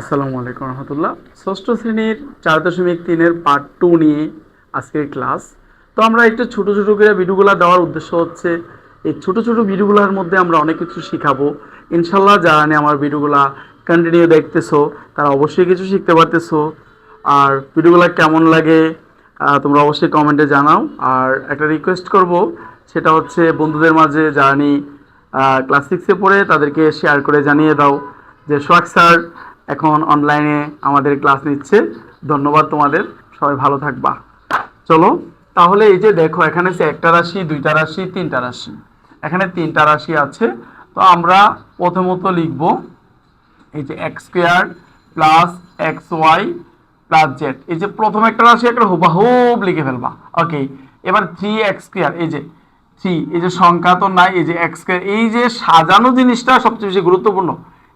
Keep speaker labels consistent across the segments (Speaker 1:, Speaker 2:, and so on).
Speaker 1: আসসালামু আলাইকুম রহমতুল্লাহ। ষষ্ঠ শ্রেণির চার দশমিক তিনের পার্ট টু নিয়ে আজকের ক্লাস তো আমরা একটু ছোটো ছোটো করে ভিডিওগুলো দেওয়ার উদ্দেশ্য হচ্ছে, এই ছোটো ছোটো ভিডিওগুলোর মধ্যে আমরা অনেক কিছু শিখাবো। ইনশাল্লাহ যারা নিয়ে আমার ভিডিওগুলো কন্টিনিউ দেখতেছো, তারা অবশ্যই কিছু শিখতে পারতেছো। আর ভিডিওগুলো কেমন লাগে তোমরা অবশ্যই কমেন্টে জানাও। আর একটা রিকোয়েস্ট করব, সেটা হচ্ছে বন্ধুদের মাঝে যারা নিয়ে ক্লাস সিক্সে পড়ে, তাদেরকে শেয়ার করে জানিয়ে দাও যে সোহাগ স্যার এখন অনলাইনে আমাদের ক্লাস নিচ্ছে। ধন্যবাদ তোমাদের, সবাই ভালো থাকবা। চলো, তাহলে এই যে দেখো, এখানে যে একটা রাশি, দুইটা রাশি, তিনটা রাশি। এখানে তিনটা রাশি আছে। তো আমরা প্রথমত লিখব এই যে X square plus X Y plus Z এই যে প্রথম একটা রাশি একটা হুবাহুব লিখে ফেলবা। ওকে এবার থ্রি এক্স স্কোয়ার এই যে থ্রি এই যে সংখ্যা তো নাই, এই যে এক্স স্কোয়ার এই যে সাজানো জিনিসটা সবচেয়ে বেশি গুরুত্বপূর্ণ।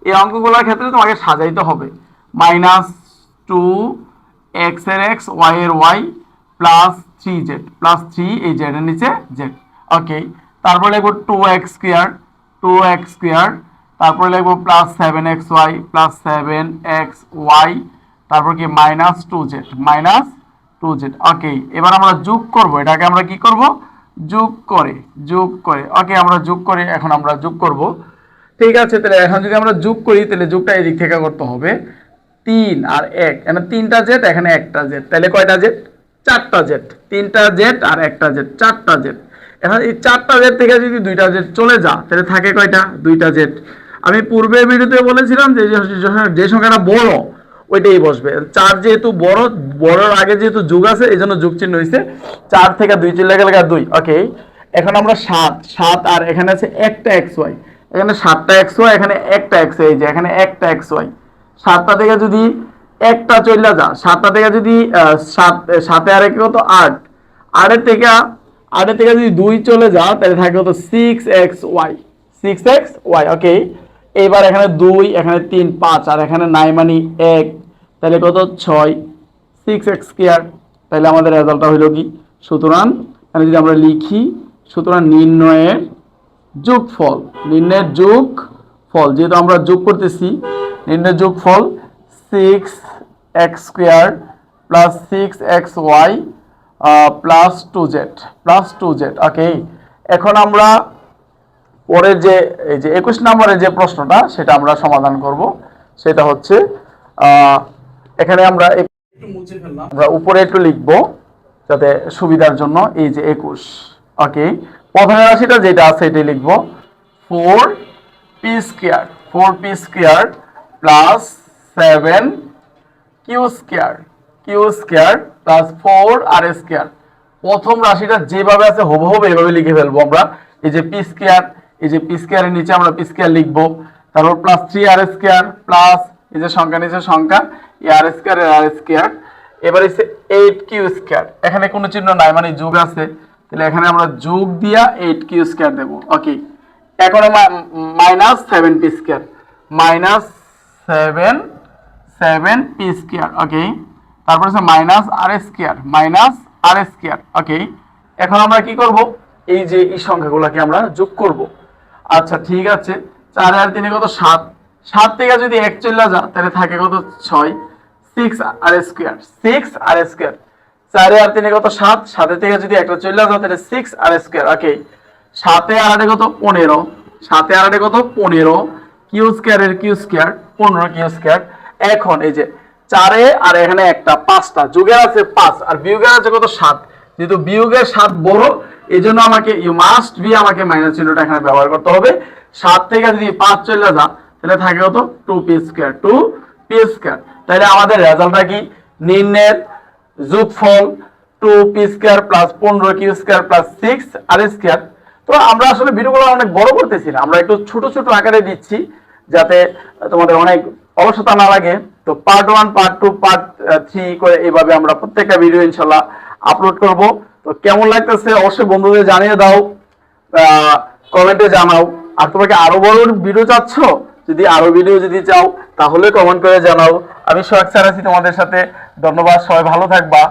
Speaker 1: এই অঙ্কগুলোর ক্ষেত্রে তোমাকে সাজাইতে হবে। মাইনাস টু এক্সের এক্স ওয়াই এর Y plus three Z plus three এই জেডের নিচে জেড ওকে তারপরে লিখব two X square two X square তারপরে লিখব plus seven X Y plus seven X Y তারপর কি minus two Z minus two Z okay এবার আমরা যোগ করব, এটাকে আমরা কি করব? যোগ করে যোগ করে। ওকে আমরা যোগ করে, এখন আমরা যোগ করব। ঠিক আছে, তাহলে এখন যদি আমরা যোগ করি, তাহলে যোগটা এই দিক থেকে করতে হবে। তিন আর এক, এখানে তিনটা জেড এখানে একটা জেড তাহলে কয়টা জেড চারটা জেড তিনটা জেড আর একটা জেড চারটা জেড এখন এই চারটা জেড থেকে যদি দুইটা জেড চলে যা তাহলে থাকে কয়টা? দুইটা জেড আমি পূর্বের ভিডিওতে বলেছিলাম যে, যে- সংখ্যাটা বড়, ওইটাই বসবে। চার যেহেতু বড়, বড়র আগে যেহেতু যুগ আছে, এই জন্য যুগ চিহ্ন হয়েছে চার থেকে দুই চলে গেলে দুই। ওকে এখন আমরা সাত সাত আর এখানে আছে একটা এক্স ওয়াই এখানে সাতটা এক্স ওয়াই এখানে একটা এক্স এই যে এখানে একটা এক্স ওয়াই সাতটা থেকে যদি একটা চলে যা, সাতটা থেকে যদি সাত, সাতে আর কত? আট। আটের থেকে আটের থেকে যদি দুই চলে যা, তাহলে থাকে কত? Six X Y six X Y okay এইবার এখানে দুই, এখানে তিন, পাঁচ, আর এখানে নাই মানি এক। তাহলে কত? ছয়। সিক্স এক্স স্কোয়ার তাহলে আমাদের রেজাল্টটা হইল কি? সুতরাং, এখানে যদি আমরা লিখি, সুতরাং নির্ণয়ের যোগফল নির্ণয়ের যোগ ফল যেহেতু আমরা যোগ করতেছি নির্ণয়ের যোগ ফল six X square plus six X Y plus two Z plus two Z okay এখন আমরা পরের যে এই যে একুশ নম্বরের যে প্রশ্নটা সেটা আমরা সমাধান করব। সেটা হচ্ছে এখানে আমরা একটু মুছে ফেললাম। আমরা উপরে একটু লিখব যাতে সুবিধার জন্য এই যে একুশ। ওকে প্রথমে রাশিটা যেটা আছে এটাই লিখব। Four P square four P square plus seven Q square Q square plus four R square প্রথম রাশিটা যেভাবে আছে হুবহুব এইভাবে লিখে ফেলব আমরা। এই যে পি স্কোয়ার এই যে পি স্কোয়ারের নিচে আমরা পি স্কোয়ার লিখব। তারপর plus three R square plus এই যে সংখ্যা, নিচে সংখ্যা, এই আর স্কোয়ার আর স্কোয়ার এবার এসে এইট কিউ স্কোয়ার এখানে কোনো চিহ্ন নাই মানে যোগ আছে। তাহলে এখানে আমরা যোগ দিয়া এইট কিউ স্কোয়ার দেবো। ওকে এখন minus seven P square minus seven seven P square okay তারপর হচ্ছে minus R square minus R square okay এখন আমরা কি করব? এই যে এই সংখ্যাগুলোকে আমরা যোগ করব। আচ্ছা ঠিক আছে। চার আর তিনে কত? সাত। সাত থেকে যদি এক চলে যা তাহলে থাকে কত? ছয়। Six R square six R square চারে আর তিনে কত? সাত। সাতের থেকে যদি একটা চলে যাও তাহলে সিক্স আর স্কোয়ার ওকে সাতে আর আটে কত? পনেরো। সাতে আর আটে কত? পনেরো। কিউ স্কোয়ারের কিউ স্কোয়ার পনেরো কিউ স্কোয়ার এখন এই যে চারে আর এখানে একটা, পাঁচটা। যুগের আছে পাঁচ আর বিয়োগের আছে কত? সাত। যেহেতু বিয়োগের সাত বড় এই জন্য আমাকে ইউ মাস্ট বি আমাকে মাইনাস চিহ্নটা এখানে ব্যবহার করতে হবে। সাত থেকে যদি পাঁচ চলে যা তাহলে থাকে কত? Two P square two P square তাহলে আমাদের রেজাল্টটা কি? নির্ণয়ের যোগফল টু পি স্কোয়ার প্লাস পনেরো Q square plus six R square তো আমরা আসলে ভিডিওগুলো অনেক বড় করতেছি না, আমরা একটু ছোট ছোট আকারে দিচ্ছি যাতে তোমাদের অনেক অলসতা না লাগে। তো part one part two part three করে এইভাবে আমরা প্রত্যেকটা ভিডিও ইনশাল্লাহ আপলোড করব। তো কেমন লাগতেছে অবশ্যই বন্ধুদের জানিয়ে দাও কমেন্টে জানাও। আর তোমাকে আরও বড় ভিডিও চাচ্ছ? যদি আরও ভিডিও যদি চাও তাহলে কমেন্ট করে জানাও। আমি সোহাগ স্যার আছি তোমাদের সাথে। ধন্যবাদ সবাই ভালো থাকবা।